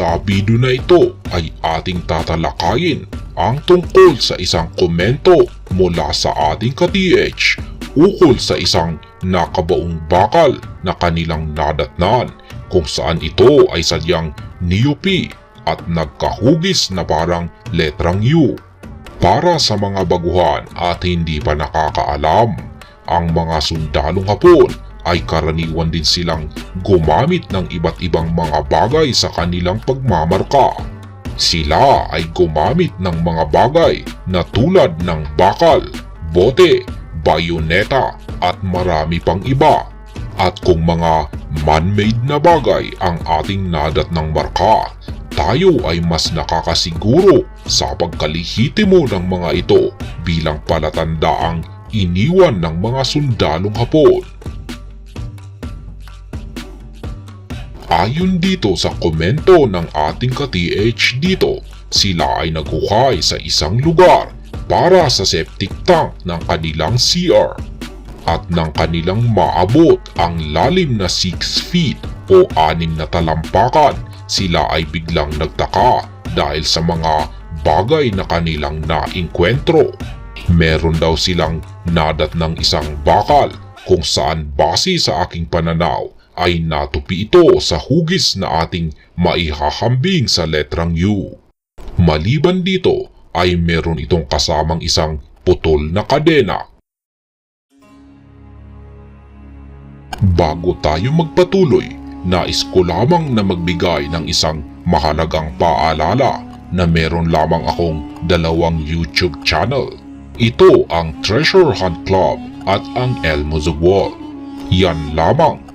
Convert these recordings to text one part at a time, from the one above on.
Sa video na ito ay ating tatalakayin ang tungkol sa isang komento mula sa ating ka-TH ukol sa isang nakabaong bakal na kanilang nadatnan kung saan ito ay sadyang niyupi at nagkahugis na parang letrang U. Para sa mga baguhan at hindi pa nakakaalam, ang mga sundalong hapon ay karaniwan din silang gumamit ng iba't ibang mga bagay sa kanilang pagmamarka. Sila ay gumamit ng mga bagay na tulad ng bakal, bote, bayoneta at marami pang iba. At kung mga man-made na bagay ang ating nadat ng marka, tayo ay mas nakakasiguro sa pagkalihitimo ng mga ito bilang palatandaang iniwan ng mga sundalong hapon. Ayon dito sa komento ng ating ka-TH dito, sila ay naghukay sa isang lugar para sa septic tank ng kanilang CR at nang kanilang maabot ang lalim na 6 feet o 6 na talampakan, sila ay biglang nagtaka dahil sa mga bagay na kanilang nainkwentro. Meron daw silang nadat ng isang bakal kung saan base sa aking pananaw ay natupi ito sa hugis na ating maihahambing sa letrang U. Maliban dito ay meron itong kasamang isang putol na kadena. Bago tayo magpatuloy, nais ko lamang na magbigay ng isang mahalagang paalala na meron lamang akong dalawang YouTube channel. Ito ang Treasure Hunt Club at ang Elmo Zugwal. Yan lamang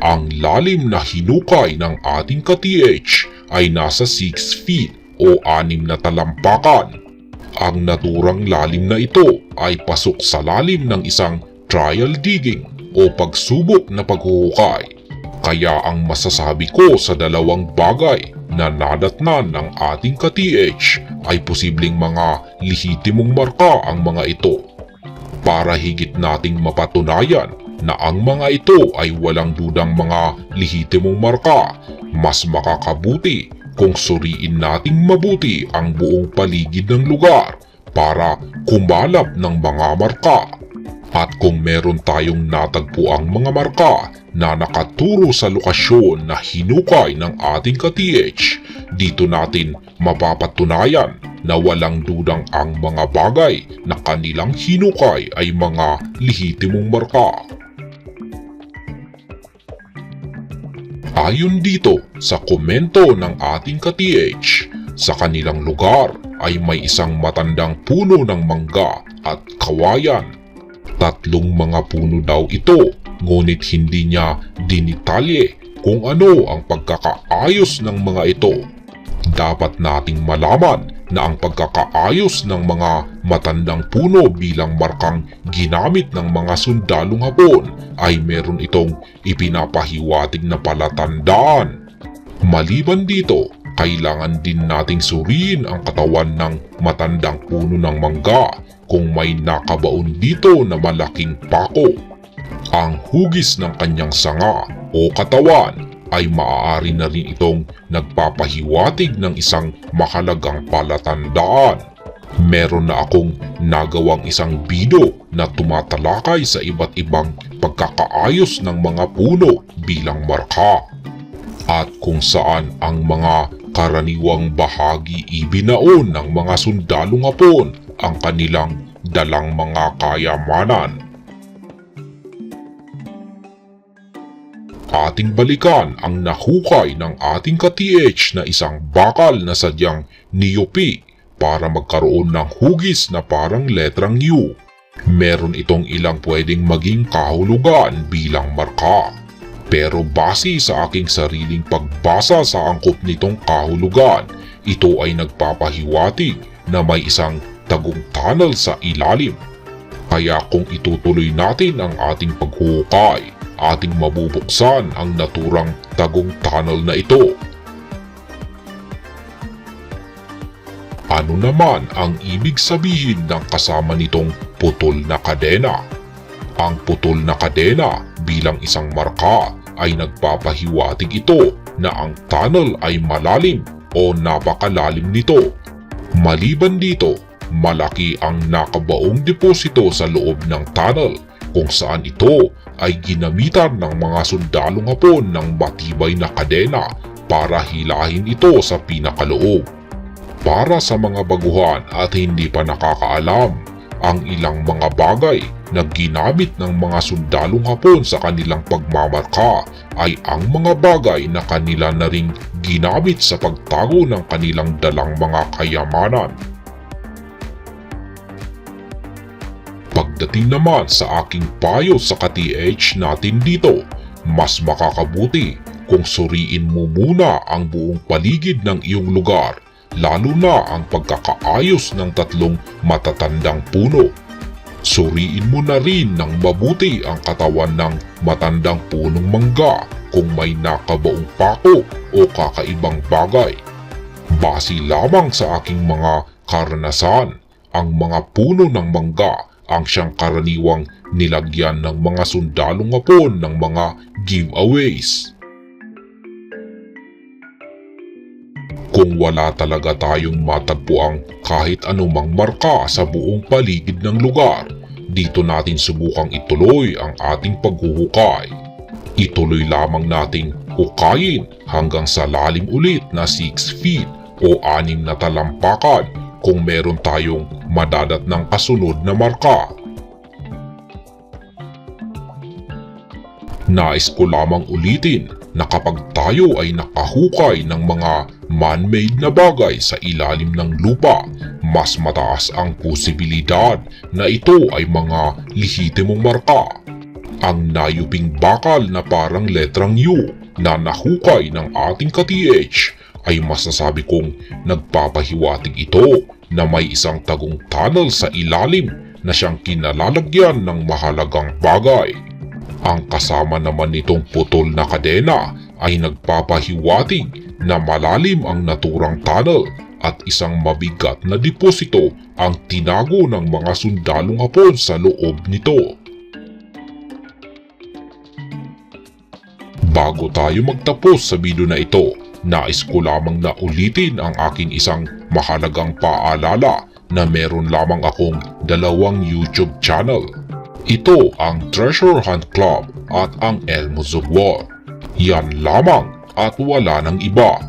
ang lalim na hinukay ng ating ka-TH ay nasa 6 feet o 6 na talampakan. Ang naturang lalim na ito ay pasok sa lalim ng isang trial digging o pagsubok na paghuhukay. Kaya ang masasabi ko sa dalawang bagay na nadatnan ng ating ka-TH ay posibleng mga lihitimong marka ang mga ito. Para higit nating mapatunayan na ang mga ito ay walang dudang mga lihitimong marka, mas makakabuti kung suriin nating mabuti ang buong paligid ng lugar para kumalap ng mga marka. At kung meron tayong natagpuang mga marka na nakaturo sa lokasyon na hinukay ng ating ka-TH, dito natin mapapatunayan na walang dudang ang mga bagay na kanilang hinukay ay mga lihitimong marka. Ayon dito sa komento ng ating ka-TH, sa kanilang lugar ay may isang matandang puno ng mangga at kawayan. Tatlong mga puno daw ito, ngunit hindi niya dinitalye kung ano ang pagkakaayos ng mga ito. Dapat nating malaman na ang pagkakaayos ng mga matandang puno bilang markang ginamit ng mga sundalong hapon ay meron itong ipinapahiwatig na palatandaan. Maliban dito, kailangan din nating suriin ang katawan ng matandang puno ng mangga kung may nakabaon dito na malaking pako. Ang hugis ng kanyang sanga o katawan ay maaari na rin itong nagpapahiwatig ng isang mahalagang palatandaan. Meron na akong nagawang isang video na tumatalakay sa iba't ibang pagkakaayos ng mga puno bilang marka at kung saan ang mga karaniwang bahagi ibinaon ng mga sundalong hapon ang kanilang dalang mga kayamanan. Ating balikan ang nahukay ng ating ka-TH na isang bakal na sadyang niyupi para magkaroon ng hugis na parang letrang U. Meron itong ilang pwedeng maging kahulugan bilang marka. Pero base sa aking sariling pagbasa sa angkop nitong kahulugan, ito ay nagpapahiwatig na may isang tagong tunnel sa ilalim. Kaya kung itutuloy natin ang ating paghuhukay, ating mabubuksan ang naturang tagong tunnel na ito. Ano naman ang ibig sabihin ng kasama nitong putol na kadena? Ang putol na kadena bilang isang marka ay nagpapahiwatig ito na ang tunnel ay malalim o napakalalim nito. Maliban dito, malaki ang nakabaong deposito sa loob ng tunnel kung saan ito ay ginamitan ng mga sundalong hapon ng matibay na kadena para hilahin ito sa pinakaloob. Para sa mga baguhan at hindi pa nakakaalam, ang ilang mga bagay na ginamit ng mga sundalong hapon sa kanilang pagmamarka ay ang mga bagay na kanila na ring ginamit sa pagtago ng kanilang dalang mga kayamanan. Pagdating naman sa aking payo sa ka-TH natin dito, mas makakabuti kung suriin mo muna ang buong paligid ng iyong lugar lalo na ang pagkakaayos ng tatlong matatandang puno. Suriin mo na rin ng mabuti ang katawan ng matandang punong mangga kung may nakabaong pako o kakaibang bagay. Base lamang sa aking mga karanasan, ang mga puno ng mangga ang siyang karaniwang nilagyan ng mga sundalong hapon ng mga giveaways. Kung wala talaga tayong matagpuang kahit anumang marka sa buong paligid ng lugar, dito natin subukang ituloy ang ating paghuhukay. Ituloy lamang nating hukayin hanggang sa lalim ulit na 6 feet o 6 na talampakan kung meron tayong madadat ng kasunod na marka. Nais ko lamang ulitin na kapag tayo ay nakahukay ng mga man-made na bagay sa ilalim ng lupa, mas mataas ang posibilidad na ito ay mga lihitimong marka. Ang nayuping bakal na parang letrang U na nahukay ng ating ka-TH ay masasabi kong nagpapahiwatig ito na may isang tagong tunnel sa ilalim na siyang kinalalagyan ng mahalagang bagay. Ang kasama naman nitong putol na kadena ay nagpapahiwatig na malalim ang naturang tunnel at isang mabigat na deposito ang tinago ng mga sundalong hapon sa loob nito. Bago tayo magtapos sa video na ito, nais ko lamang na ulitin ang aking isang mahalagang paalala na meron lamang akong dalawang YouTube channel. Ito ang Treasure Hunt Club at ang Elmos of War. Yan lamang at wala ng iba.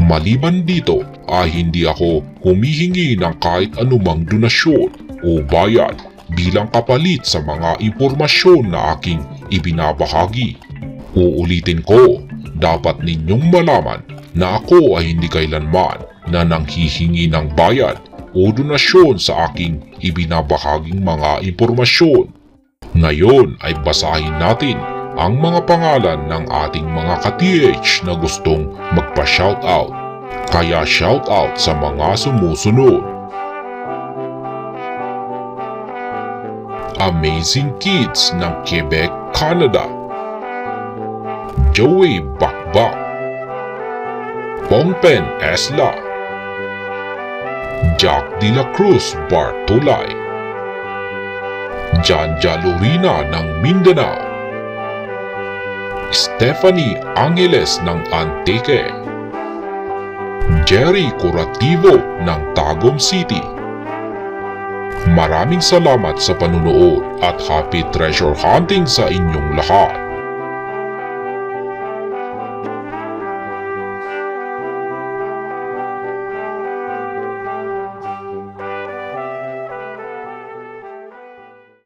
Maliban dito ay hindi ako humihingi ng kahit anumang donasyon o bayad bilang kapalit sa mga impormasyon na aking ibinabahagi. Uulitin ko, dapat ninyong malaman na ako ay hindi kailanman na nanghihingi ng bayad o donasyon sa aking ibinabahaging mga impormasyon. Ngayon ay basahin natin ang mga pangalan ng ating mga ka-TH na gustong magpa-shoutout. Kaya shoutout sa mga sumusunod. Amazing Kids ng Quebec, Canada Joey Bakbak Pongpen Esla. Jack De La Cruz Bartolay. Jan Jalurina ng Mindanao. Stephanie Angeles ng Antique. Jerry Curativo ng Tagum City. Maraming salamat sa panunood at happy treasure hunting sa inyong lahat.